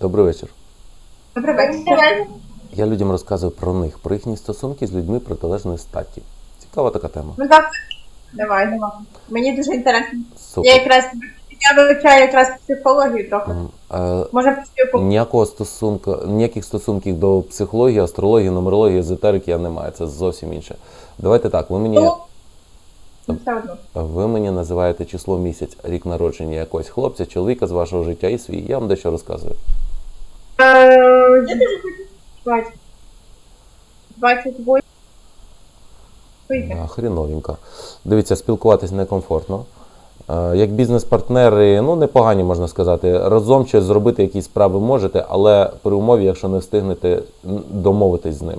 Добрий вечір. Добрий вечір. Я людям розказую про них, про їхні стосунки з людьми протилежної статі. Цікава така тема. Ну так, давай, давай. Мені дуже інтересно. Супер. Я якраз я вивчаю якраз психологію трохи. М, е, Може, по Ніякого стосунку, ніяких стосунків до психології, астрології, нумерології, езотерики я не маю. Це зовсім інше. Давайте так, ви мені, Ну, ви мені називаєте число місяць, рік народження якогось хлопця, чоловіка з вашого життя і свій. Я вам дещо розказую. Е, Я дуже хочу спати. 28. Вийде. А, Хріновенько. Дивіться, спілкуватись некомфортно. Е, Як бізнес-партнери, ну непогані можна сказати. Разом щось зробити якісь справи можете, але при умові, якщо не встигнете м, домовитись з ним.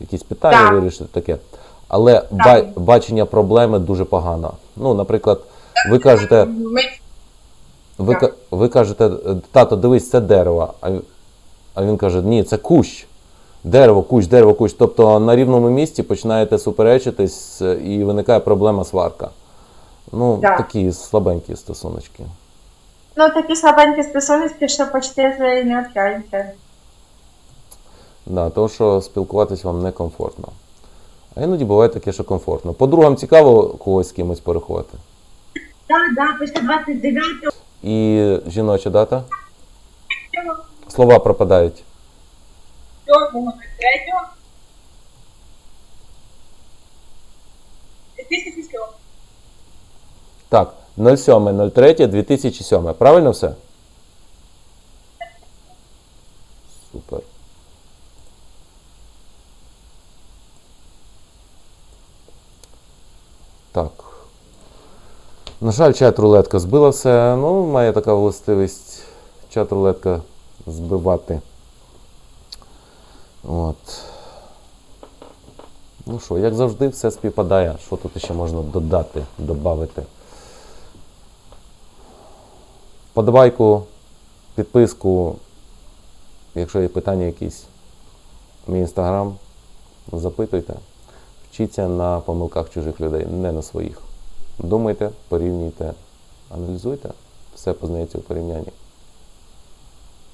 Якісь питання Так. вирішити таке. Але ба- бачення проблеми дуже погано. Ну, наприклад, ви кажете, Ми ви, ка- ви кажете, тато, дивись, це дерево. А, а він каже, ні, це кущ. Дерево, кущ, дерево, кущ. Тобто на рівному місці починаєте суперечитись е, і виникає проблема сварка. Ну, Так. такі слабенькі стосуночки. Ну, такі слабенькі стосунки, що почти вже і не общаємося. Да, того, що спілкуватись вам некомфортно. А іноді буває таке, що комфортно. Подругам цікаво когось з кимось переходити. Так, так, після 29 І жіноча дата. Слова пропадають. 7 2007. Так, 07.03.2007. Правильно все? Супер. Так. На жаль, чат-рулетка збила все. Ну, має така властивість чат-рулетка збивати. От. Ну що, як завжди, все співпадає. Що тут ще можна додати, додати? Подобайку, підписку. Якщо є питання якісь, мій інстаграм, запитуйте. Вчіться на помилках чужих людей, не на своїх. Думайте, порівнюйте, аналізуйте. Все познається у порівнянні.